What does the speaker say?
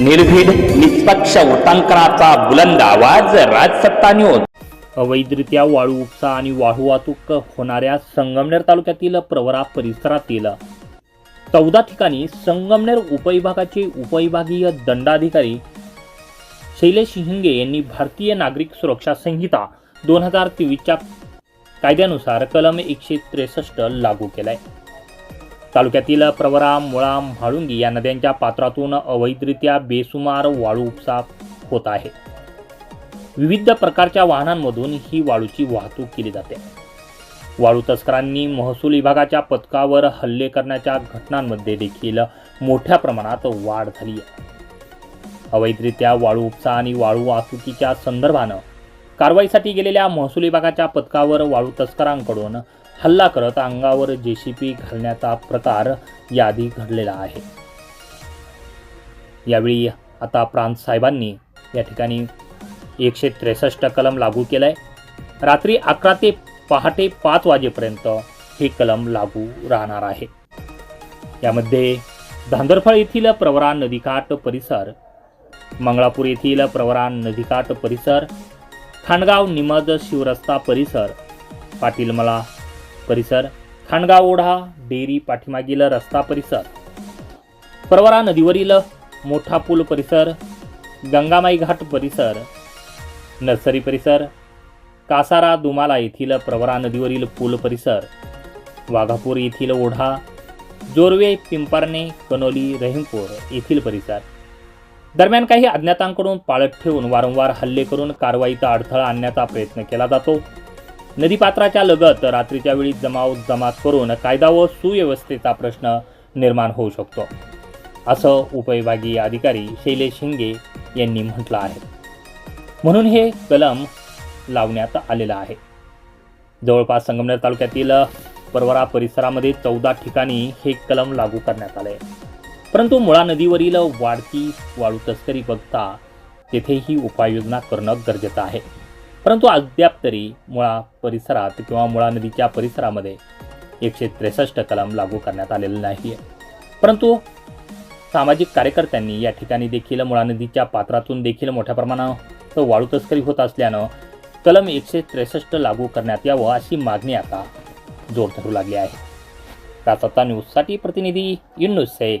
निर्भीड निष्पक्ष वृत्तांकनाचा बुलंद आवाज राजसत्ता न्यूज अवैधरित्या वाळू उपसा आणि वाळू वाहतूक होणाऱ्या संगमनेर तालुक्यातील प्रवरा परिसरातील चौदा ठिकाणी संगमनेर उपविभागाचे उपविभागीय दंडाधिकारी शैलेश हिंगे यांनी भारतीय नागरिक सुरक्षा संहिता दोन हजार तेवीसच्या कायद्यानुसार कलम एकशे त्रेसष्ट लागू केलाय. तालुक्यातील प्रवरा मुळा म्हाळुंगी या नद्यांच्या पात्रातून अवैधरित्या बेसुमार वाळू उपसा होत आहे. विविध प्रकारच्या वाहनांमधून ही वाळूची वाहतूक केली जाते. वाळू तस्करांनी महसूल विभागाच्या पथकावर हल्ले करण्याच्या घटनांमध्ये देखील मोठ्या प्रमाणात वाढ झाली आहे. अवैधरित्या वाळू उपसा आणि वाळू वाहतुकीच्या संदर्भानं कारवाईसाठी गेलेल्या महसूल विभागाच्या पथकावर वाळू तस्करांकडून हल्ला करत अंगावर जेसीपी घालण्याचा प्रकार याआधी घडलेला आहे. यावेळी आता प्रांत साहेबांनी या ठिकाणी एकशे त्रेसष्ट कलम लागू केलंय. रात्री अकरा ते पहाटे पाच वाजेपर्यंत हे कलम लागू राहणार आहे. यामध्ये धांदरफळ येथील प्रवरा नदीकाठ परिसर मंगळापूर येथील प्रवरा नदीकाठ परिसर खांडगाव निमज शिवरस्ता परिसर. पाटीलमला परिसर. खांडगाव ओढा डेरी पाठीमागील रस्ता परिसर. प्रवरा नदीवरील मोठा पूल परिसर. गंगामाई घाट परिसर. नर्सरी परिसर. कासारा दुमाला येथील प्रवरा नदीवरील पूल परिसर. वाघापूर येथील ओढा. जोरवे पिंपारणे कनोली रहीमपूर येथील परिसर. दरम्यान काही अज्ञातांकडून पाळत ठेवून वारंवार हल्ले करून कारवाईचा अडथळा आणण्याचा प्रयत्न केला जातो. नदीपात्राच्या लगत रात्रीच्या वेळी जमाव जमात करून कायदा व सुव्यवस्थेचा प्रश्न निर्माण होऊ शकतो. असं उपविभागीय अधिकारी शैलेश शिंगे यांनी म्हटलं आहे. म्हणून हे कलम लावण्यात आलेलं आहे. जवळपास संगमनेर तालुक्यातील परवरा परिसरामध्ये चौदा ठिकाणी हे कलम लागू करण्यात आले परंतु मुळा नदीवरील वाढती वाळू तस्करी बघता तेथेही उपाययोजना करणं गरजेचं आहे. परंतु अद्याप तरी मुळा परिसरात किंवा मुळा नदीच्या परिसरामध्ये एकशे त्रेसष्ट कलम लागू करण्यात आलेलं नाही आहे परंतु सामाजिक कार्यकर्त्यांनी या ठिकाणी देखील मुळा नदीच्या पात्रातून देखील मोठ्या प्रमाणात वाळू तस्करी होत असल्यानं कलम एकशे त्रेसष्ट लागू करण्यात यावं अशी मागणी आता जोर धरू लागली आहे. राजसत्ता न्यूजसाठी प्रतिनिधी युनुस शेख.